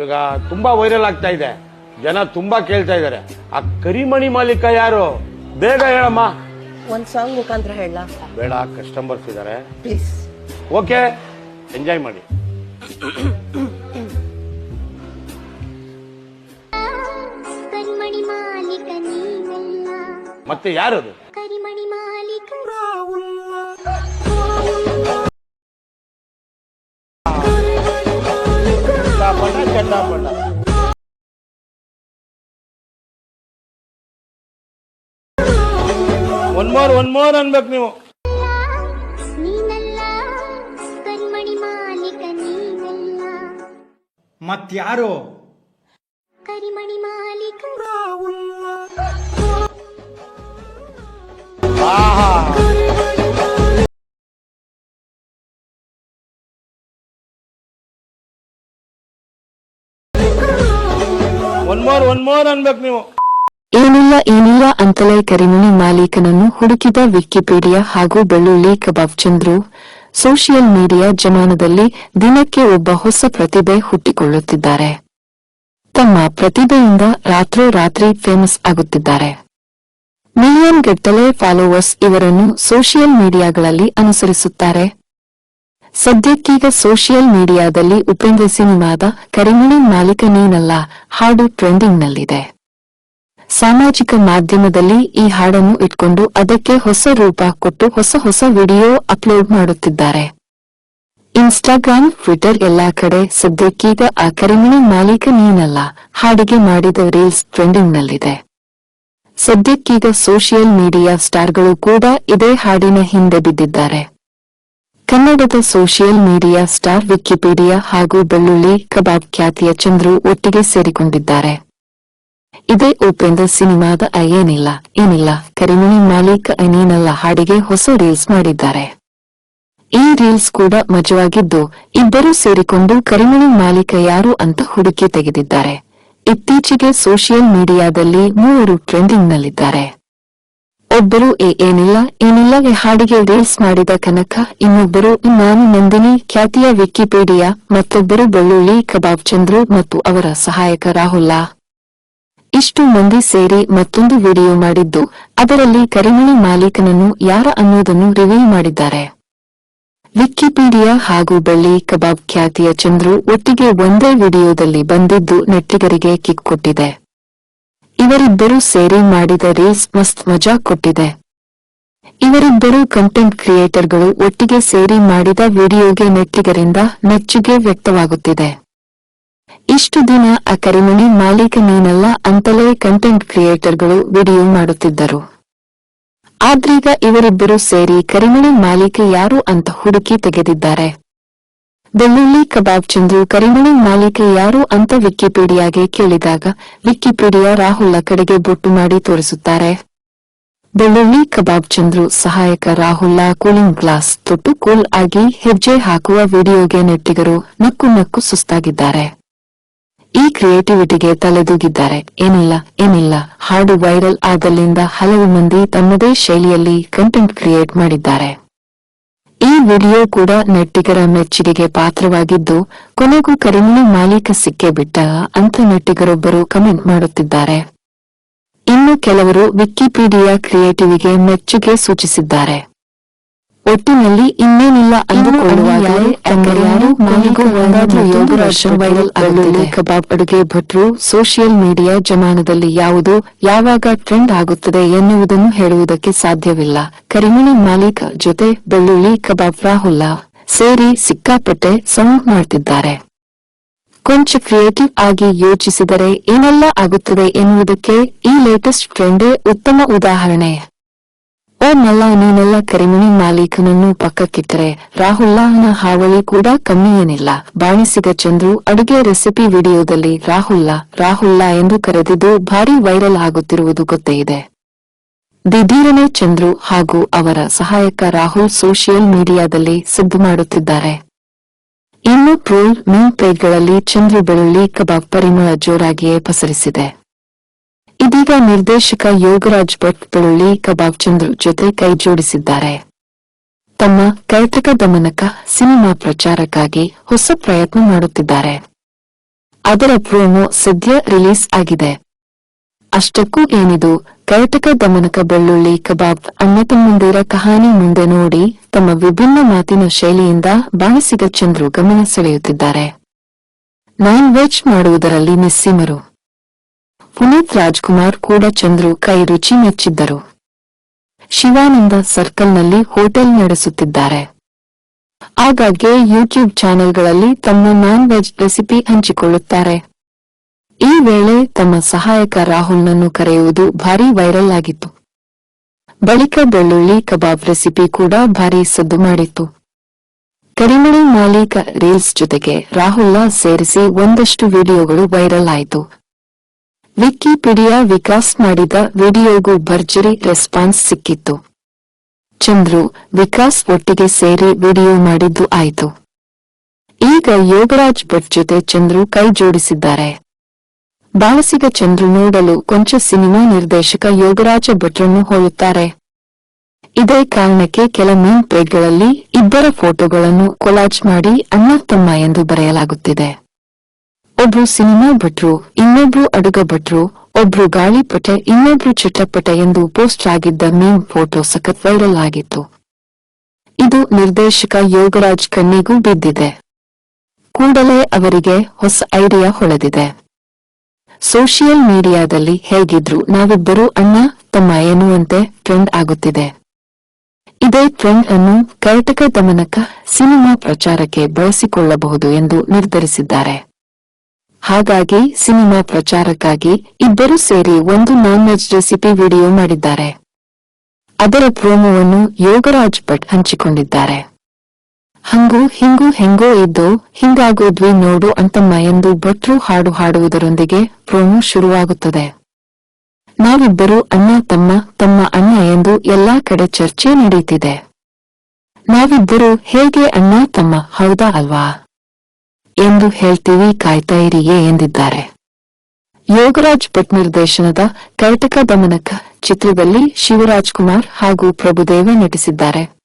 ಇವಾಗ ತುಂಬಾ ವೈರಲ್ ಆಗ್ತಾ ಇದೆ. ಜನ ತುಂಬಾ ಕೇಳ್ತಾ ಇದ್ದಾರೆ. ಆ ಕರಿಮಣಿ ಮಾಲೀಕ ಯಾರು? ಬೇಗ ಹೇಳಮ್ಮ. ಒಂದ್ ಸಾಂಗ್ ಮುಖಾಂತರ ಹೇಳ. ಬೇಡ ಕಸ್ಟಮರ್ಸ್ ಇದ್ದಾರೆ ಪ್ಲೀಸ್ ಓಕೆ ಎಂಜಾಯ್ ಮಾಡಿ. ಮತ್ತೆ ಯಾರದು? ಒನ್ ಮೋರ್ ಒನ್ ಮೋರ್ ಅನ್ಬೇಕು ನೀವು. ಮತ್ಯಾರು ಕರಿಮಣಿ ಮಾಲೀಕ. ಏನಿಲ್ಲ ಏನಿಲ್ಲ ಅಂತಲೇ ಕರಿಮಣಿ ಮಾಲೀಕನನ್ನು ಹುಡುಕಿದ ವಿಕಿಪೀಡಿಯಾ ಹಾಗೂ ಬೆಳ್ಳುಳ್ಳಿ ಕಬಾಬ್ ಚಂದ್ರು ಸೋಷಿಯಲ್ ಮೀಡಿಯಾ ಜಮಾನದಲ್ಲಿ ದಿನಕ್ಕೆ ಒಬ್ಬ ಹೊಸ ಪ್ರತಿಭೆ ಹುಟ್ಟಿಕೊಳ್ಳುತ್ತಿದ್ದಾರೆ. ತಮ್ಮ ಪ್ರತಿಭೆಯಿಂದ ರಾತ್ರೋರಾತ್ರಿ ಫೇಮಸ್ ಆಗುತ್ತಿದ್ದಾರೆ. ಮಿಲಿಯನ್ ಗಟ್ಟಲೆ ಫಾಲೋವರ್ಸ್ ಇವರನ್ನು ಸೋಷಿಯಲ್ ಮೀಡಿಯಾಗಳಲ್ಲಿ ಅನುಸರಿಸುತ್ತಾರೆ. ಸದ್ಯಕ್ಕೀಗ ಸೋಷಿಯಲ್ ಮೀಡಿಯಾದಲ್ಲಿ ಉಪೇಂದ್ರ ಸಿನಿಮಾದ ಕರಿಮಣಿ ಮಾಲೀಕ ನೀನಲ್ಲ ಹಾಡು ಟ್ರೆಂಡಿಂಗ್ನಲ್ಲಿದೆ. ಸಾಮಾಜಿಕ ಮಾಧ್ಯಮದಲ್ಲಿ ಈ ಹಾಡನ್ನು ಇಟ್ಕೊಂಡು ಅದಕ್ಕೆ ಹೊಸ ರೂಪ ಕೊಟ್ಟು ಹೊಸ ಹೊಸ ವಿಡಿಯೋ ಅಪ್ಲೋಡ್ ಮಾಡುತ್ತಿದ್ದಾರೆ. ಇನ್ಸ್ಟಾಗ್ರಾಮ್, ಟ್ವಿಟರ್ ಎಲ್ಲಾ ಕಡೆ ಸದ್ಯಕ್ಕೀಗ ಆ ಕರಿಮಣಿ ಮಾಲೀಕ ನೀನಲ್ಲ ಹಾಡಿಗೆ ಮಾಡಿದ ರೀಲ್ಸ್ ಟ್ರೆಂಡಿಂಗ್ನಲ್ಲಿದೆ. ಸದ್ಯಕ್ಕೀಗ ಸೋಷಿಯಲ್ ಮೀಡಿಯಾ ಸ್ಟಾರ್ಗಳು ಕೂಡ ಇದೇ ಹಾಡಿನ ಹಿಂದೆ ಬಿದ್ದಿದ್ದಾರೆ. ಕನ್ನಡದ ಸೋಷಿಯಲ್ ಮೀಡಿಯಾ ಸ್ಟಾರ್ ವಿಕಿಪೀಡಿಯಾ ಹಾಗೂ ಬೆಳ್ಳುಳ್ಳಿ ಕಬಾಬ್ ಖ್ಯಾತಿಯ ಚಂದ್ರು ಒಟ್ಟಿಗೆ ಸೇರಿಕೊಂಡಿದ್ದಾರೆ. ಇದೇ ಉಪೇಂದ್ರ ಸಿನಿಮಾದ ಏನಿಲ್ಲ ಏನಿಲ್ಲ, ಕರಿಮಣಿ ಮಾಲೀಕ ಅನೀನಲ್ಲ ಹಾಡಿಗೆ ಹೊಸ ರೀಲ್ಸ್ ಮಾಡಿದ್ದಾರೆ. ಈ ರೀಲ್ಸ್ ಕೂಡ ಮಜವಾಗಿದ್ದು, ಇಬ್ಬರೂ ಸೇರಿಕೊಂಡು ಕರಿಮಣಿ ಮಾಲೀಕ ಯಾರು ಅಂತ ಹುಡುಕಿ ತೆಗೆದಿದ್ದಾರೆ. ಇತ್ತೀಚೆಗೆ ಸೋಷಿಯಲ್ ಮೀಡಿಯಾದಲ್ಲಿ ಮೂವರು ಟ್ರೆಂಡಿಂಗ್ನಲ್ಲಿದ್ದಾರೆ. ಒಬ್ಬರು ಎ ಏನಿಲ್ಲ ಏನಿಲ್ಲ ಈ ಹಾಡಿಗೆ ರೀಲ್ಸ್ ಮಾಡಿದ ಕನಕ, ಇನ್ನೊಬ್ಬರು ನಾನು ನಂದಿನಿ, ಖ್ಯಾತಿಯ ವಿಕಿಪೀಡಿಯಾ, ಮತ್ತೊಬ್ಬರು ಬೆಳ್ಳುಳ್ಳಿ, ಕಬಾಬ್ ಚಂದ್ರು ಮತ್ತು ಅವರ ಸಹಾಯಕ ರಾಹುಲ್ಲ. ಇಷ್ಟು ಮಂದಿ ಸೇರಿ ಮತ್ತೊಂದು ವಿಡಿಯೋ ಮಾಡಿದ್ದು, ಅದರಲ್ಲಿ ಕರಿಮಣಿ ಮಾಲೀಕನನ್ನು ಯಾರ ಅನ್ನೋದನ್ನು ರಿವೀಲ್ ಮಾಡಿದ್ದಾರೆ. ವಿಕಿಪೀಡಿಯಾ ಹಾಗೂ ಬೆಳ್ಳಿ, ಕಬಾಬ್ ಖ್ಯಾತಿಯ ಚಂದ್ರು ಒಟ್ಟಿಗೆ ಒಂದೇ ವಿಡಿಯೋದಲ್ಲಿ ಬಂದಿದ್ದು ನೆಟ್ಟಿಗರಿಗೆ ಕಿಕ್ ಕೊಟ್ಟಿದೆ. ಇವರಿಬ್ಬರು ಸೇರಿ ಮಾಡಿದ ರೇಸ್ ಮಸ್ತ್ ಮಜಾ ಕೊಟ್ಟಿದೆ. ಇವರಿಬ್ಬರು ಕಂಟೆಂಟ್ ಕ್ರಿಯೇಟರ್ಗಳು ಒಟ್ಟಿಗೆ ಸೇರಿ ಮಾಡಿದ ವಿಡಿಯೋಗೆ ನೆಟ್ಟಿಗರಿಂದ ಮೆಚ್ಚುಗೆ ವ್ಯಕ್ತವಾಗುತ್ತಿದೆ. ಇಷ್ಟು ದಿನ ಆ ಕರಿಮಣಿ ಮಾಲೀಕ ನೀನಲ್ಲ ಅಂತಲೇ ಕಂಟೆಂಟ್ ಕ್ರಿಯೇಟರ್ಗಳು ವಿಡಿಯೋ ಮಾಡುತ್ತಿದ್ದರು. ಆದ್ರೀಗ ಇವರಿಬ್ಬರು ಸೇರಿ ಕರಿಮಣಿ ಮಾಲೀಕ ಯಾರು ಅಂತ ಹುಡುಕಿ ತೆಗೆದಿದ್ದಾರೆ. ಬೆಳ್ಳುಳ್ಳಿ ಕಬಾಬ್ ಚಂದ್ರು ಕರಿಮಣಿ ಮಾಲೀಕ ಯಾರು ಅಂತ ವಿಕಿಪೀಡಿಯಾಗೆ ಕೇಳಿದಾಗ ವಿಕಿಪೀಡಿಯಾ ರಾಹುಲ್ನ ಕಡೆಗೆ ಬೊಟ್ಟು ಮಾಡಿ ತೋರಿಸುತ್ತಾರೆ. ಬೆಳ್ಳುಳ್ಳಿ ಕಬಾಬ್ ಚಂದ್ರು ಸಹಾಯಕ ರಾಹುಲ್ನ ಕೂಲಿಂಗ್ ಗ್ಲಾಸ್ ತೊಟ್ಟು ಕೂಲ್ ಆಗಿ ಹೆಜ್ಜೆ ಹಾಕುವ ವಿಡಿಯೋಗೆ ನೆಟ್ಟಿಗರು ನಕ್ಕು ನಕ್ಕು ಸುಸ್ತಾಗಿದ್ದಾರೆ. ಈ ಕ್ರಿಯೇಟಿವಿಟಿಗೆ ತಲೆದೂಗಿದ್ದಾರೆ. ಏನಿಲ್ಲ ಏನಿಲ್ಲ. ಹಾಡು ವೈರಲ್ ಆದಲ್ಲಿಂದ ಹಲವು ಮಂದಿ ತಮ್ಮದೇ ಶೈಲಿಯಲ್ಲಿ ಕಂಟೆಂಟ್ ಕ್ರಿಯೇಟ್ ಮಾಡಿದ್ದಾರೆ. ಈ ವಿಡಿಯೋ ಕೂಡ ನೆಟ್ಟಿಗರ ಮೆಚ್ಚುಗೆಗೆ ಪಾತ್ರವಾಗಿದ್ದು, ಕೊನೆಗೂ ಕರಿಮಣಿ ಮಾಲೀಕ ಸಿಕ್ಕೇ ಬಿಟ್ಟ ಅಂತ ನೆಟ್ಟಿಗರೊಬ್ಬರು ಕಮೆಂಟ್ ಮಾಡುತ್ತಿದ್ದಾರೆ. ಇನ್ನು ಕೆಲವರು ವಿಕಿಪೀಡಿಯಾ ಕ್ರಿಯೇಟಿವಿಗೆ ಮೆಚ್ಚುಗೆ ಸೂಚಿಸಿದ್ದಾರೆ. ಒಟ್ಟಿನಲ್ಲಿ ಇನ್ನೇನಿಲ್ಲ ಅಂದುಕೊಳ್ಳುವ ಒಂದಾದ್ರೂ ಯೋಗರಾಜ್ ವೈರಲ್ ಆಗಲಿದೆ ಕಬಾಬ್ ಅಡುಗೆ ಭಟ್ರು ಸೋಷಿಯಲ್ ಮೀಡಿಯಾ ಜಮಾನದಲ್ಲಿ ಯಾವುದು ಯಾವಾಗ ಟ್ರೆಂಡ್ ಆಗುತ್ತದೆ ಎನ್ನುವುದನ್ನು ಹೇಳುವುದಕ್ಕೆ ಸಾಧ್ಯವಿಲ್ಲ. ಕರಿಮಣಿ ಮಾಲೀಕ ಜೊತೆ ಬೆಳ್ಳುಳ್ಳಿ ಕಬಾಬ್ ರಾಹುಲ್ಲ ಸೇರಿ ಸಿಕ್ಕಾಪಟ್ಟೆ ಸೌಂಡ್ ಮಾಡ್ತಿದ್ದಾರೆ. ಕೊಂಚ ಕ್ರಿಯೇಟಿವ್ ಆಗಿ ಯೋಚಿಸಿದರೆ ಏನೆಲ್ಲ ಆಗುತ್ತದೆ ಎನ್ನುವುದಕ್ಕೆ ಈ ಲೇಟೆಸ್ಟ್ ಟ್ರೆಂಡೇ ಉತ್ತಮ ಉದಾಹರಣೆ. ಓ ಮಲ್ಲ ನೀನೆಲ್ಲ ಕರಿಮಣಿ ಮಾಲೀಕನನ್ನು ಪಕ್ಕಕ್ಕಿಟ್ಟರೆ ರಾಹುಲ್ಲಾಹನ ಹಾವಳಿ ಕೂಡ ಕಮ್ಮಿ ಏನಿಲ್ಲ ಬಾಣಿಸಿದ ಚಂದ್ರು ಅಡುಗೆ ರೆಸಿಪಿ ವಿಡಿಯೋದಲ್ಲಿ ರಾಹುಲ್ಲಾ ರಾಹುಲ್ಲ ಎಂದು ಕರೆದಿದ್ದು ಭಾರಿ ವೈರಲ್ ಆಗುತ್ತಿರುವುದು ಗೊತ್ತೇ ಇದೆ ದಿಢೀರನೆ ಚಂದ್ರು ಹಾಗೂ ಅವರ ಸಹಾಯಕ ರಾಹುಲ್ ಸೋಷಿಯಲ್ ಮೀಡಿಯಾದಲ್ಲಿ ಸದ್ದು ಮಾಡುತ್ತಿದ್ದಾರೆ ಇನ್ನು ಪ್ರೋಲ್ ಮೀನ್ ಪ್ಲೇಟ್ಗಳಲ್ಲಿ ಚಂದ್ರು ಬೆಳ್ಳುಳ್ಳಿ ಕಬಾಬ್ ಪರಿಮಳ ಜೋರಾಗಿಯೇ ಪಸರಿಸಿದೆ ಇದೀಗ ನಿರ್ದೇಶಕ ಯೋಗರಾಜ್ ಭಟ್ ಬೆಳ್ಳುಳ್ಳಿ ಕಬಾಬ್ ಚಂದ್ರು ಜೊತೆ ಕೈ ಜೋಡಿಸಿದ್ದಾರೆ. ತಮ್ಮ ಕೈತಕ ದಮನಕ ಸಿನಿಮಾ ಪ್ರಚಾರಕ್ಕಾಗಿ ಹೊಸ ಪ್ರಯತ್ನ ಮಾಡುತ್ತಿದ್ದಾರೆ. ಅದರ ಪ್ರೋಮೋ ಸದ್ಯ ರಿಲೀಸ್ ಆಗಿದೆ. ಅಷ್ಟಕ್ಕೂ ಏನಿದು, ಕೈತಕ ದಮನಕ ಬೆಳ್ಳುಳ್ಳಿ, ಕಬಾಬ್ ಅಣ್ಣತಮ್ಮಂದಿರ ಕಹಾನಿ ಮುಂದೆ ನೋಡಿ ತಮ್ಮ ವಿಭಿನ್ನ ಮಾತಿನ ಶೈಲಿಯಿಂದ ಬಾಣಸಿಗ ಚಂದ್ರು ಗಮನ ಸೆಳೆಯುತ್ತಿದ್ದಾರೆ. ನಾನ್ ವೆಜ್ ಮಾಡುವುದರಲ್ಲಿ ನಿಸ್ಸೀಮರು ಪುನೀತ್ ರಾಜ್ಕುಮಾರ್ ಕೂಡ ಚಂದ್ರು ಕೈ ರುಚಿ ಮೆಚ್ಚಿದ್ದರು. ಶಿವಾನಂದ ಸರ್ಕಲ್ನಲ್ಲಿ ಹೋಟೆಲ್ ನಡೆಸುತ್ತಿದ್ದಾರೆ. ಆಗಾಗ್ಗೆ ಯೂಟ್ಯೂಬ್ ಚಾನೆಲ್ಗಳಲ್ಲಿ ತಮ್ಮ ನಾನ್ ವೆಜ್ ರೆಸಿಪಿ ಹಂಚಿಕೊಳ್ಳುತ್ತಾರೆ. ಈ ವೇಳೆ ತಮ್ಮ ಸಹಾಯಕ ರಾಹುಲ್ನನ್ನು ಕರೆಯುವುದು ಭಾರೀ ವೈರಲ್ ಆಗಿತ್ತು. ಬಳಿಕ ಬೆಳ್ಳುಳ್ಳಿ ಕಬಾಬ್ ರೆಸಿಪಿ ಕೂಡ ಭಾರಿ ಸದ್ದು ಮಾಡಿತ್ತು. ಕರಿಮಣಿ ಮಾಲೀಕ ರೀಲ್ಸ್ ಜೊತೆಗೆ ರಾಹುಲ್ನ ಸೇರಿಸಿ ಒಂದಷ್ಟು ವಿಡಿಯೋಗಳು ವೈರಲ್ ಆಯಿತು. ವಿಕಿಪೀಡಿಯಾ ವಿಕಾಸ್ ಮಾಡಿದ ವಿಡಿಯೋಗೂ ಭರ್ಜರಿ ರೆಸ್ಪಾನ್ಸ್ ಸಿಕ್ಕಿತ್ತು. ಚಂದ್ರು, ವಿಕಾಸ್ ಒಟ್ಟಿಗೆ ಸೇರಿ ವಿಡಿಯೋ ಮಾಡಿದ್ದು ಆಯಿತು. ಈಗ ಯೋಗರಾಜ್ ಭಟ್ ಜೊತೆ ಚಂದ್ರು ಕೈ ಜೋಡಿಸಿದ್ದಾರೆ. ಬಾಳಸಿಗ ಚಂದ್ರು ನೋಡಲು ಕೊಂಚ ಸಿನಿಮಾ ನಿರ್ದೇಶಕ ಯೋಗರಾಜ ಭಟ್ರನ್ನು ಹೋಲುತ್ತಾರೆ. ಇದೇ ಕಾರಣಕ್ಕೆ ಕೆಲ ಮೀನ್ ಪ್ಲೇಟ್ಗಳಲ್ಲಿ ಇಬ್ಬರ ಫೋಟೋಗಳನ್ನು ಕೊಲಾಜ್ ಮಾಡಿ ಅಣ್ಣ ತಮ್ಮ ಎಂದು ಬರೆಯಲಾಗುತ್ತಿದೆ. ಒಬ್ರು ಸಿನಿಮಾ ಭಟ್ರು, ಇನ್ನೊಬ್ರು ಅಡುಗ ಭಟ್ರು, ಒಬ್ರು ಗಾಳಿಪಟೆ ಇನ್ನೊಬ್ರು ಚಿಟ್ಟಪಟೆ ಎಂದು ಪೋಸ್ಟ್ ಆಗಿದ್ದ ಮೀಮ್ ಫೋಟೋ ಸಖತ್ ವೈರಲ್ ಆಗಿತ್ತು. ಇದು ನಿರ್ದೇಶಕ ಯೋಗರಾಜ್ ಕಣ್ಣಿಗೂ ಬಿದ್ದಿದೆ. ಕೂಡಲೇ ಅವರಿಗೆ ಹೊಸ ಐಡಿಯಾ ಹೊಳೆದಿದೆ. ಸೋಷಿಯಲ್ ಮೀಡಿಯಾದಲ್ಲಿ ಹೇಗಿದ್ರು ನಾವಿಬ್ಬರೂ ಅಣ್ಣ, ತಮ್ಮ ಎನ್ನುವಂತೆ ಟ್ರೆಂಡ್ ಆಗುತ್ತಿದೆ. ಇದೇ ಟ್ರೆಂಡ್ ಅನ್ನು ಕರ್ಟಕ ದಮನಕ ಸಿನಿಮಾ ಪ್ರಚಾರಕ್ಕೆ ಬಳಸಿಕೊಳ್ಳಬಹುದು ಎಂದು ನಿರ್ಧರಿಸಿದ್ದಾರೆ. ಹಾಗಾಗಿ ಸಿನಿಮಾ ಪ್ರಚಾರಕ್ಕಾಗಿ ಇಬ್ಬರು ಸೇರಿ ಒಂದು ನಾನ್ ವೆಜ್ ರೆಸಿಪಿ ವಿಡಿಯೋ ಮಾಡಿದ್ದಾರೆ. ಅದರ ಪ್ರೋಮೋವನ್ನು ಯೋಗರಾಜ್ ಭಟ್ ಹಂಚಿಕೊಂಡಿದ್ದಾರೆ. ಹಂಗು ಹಿಂಗು ಹೆಂಗೋ ಇದ್ದೋ ಹಿಂಗಾಗೋದ್ವಿ ನೋಡು ಅಂತಮ್ಮ ಎಂದು ಭಟ್ರು ಹಾಡು ಹಾಡುವುದರೊಂದಿಗೆ ಪ್ರೋಮೋ ಶುರುವಾಗುತ್ತದೆ. ನಾವಿಬ್ಬರು ಅಣ್ಣ, ತಮ್ಮ ತಮ್ಮ ಅಣ್ಣ ಎಂದು ಎಲ್ಲಾ ಕಡೆ ಚರ್ಚೆ ನಡೆಯುತ್ತಿದೆ. ನಾವಿಬ್ಬರು ಹೇಗೆ ಅಣ್ಣ, ತಮ್ಮ ಹೌದಾ ಅಲ್ವಾ? ಎಂದು ಹೇಳ್ತೀವಿ ಕಾಯ್ತಾ ಇರಿಗೆ ಎಂದಿದ್ದಾರೆ. ಯೋಗರಾಜ್ ಭಟ್ ನಿರ್ದೇಶನದ ಕರ್ಟಕ ದಮನಕ ಚಿತ್ರದಲ್ಲಿ ಶಿವರಾಜ್ ಕುಮಾರ್ ಹಾಗೂ ಪ್ರಭುದೇವ ನಟಿಸಿದ್ದಾರೆ.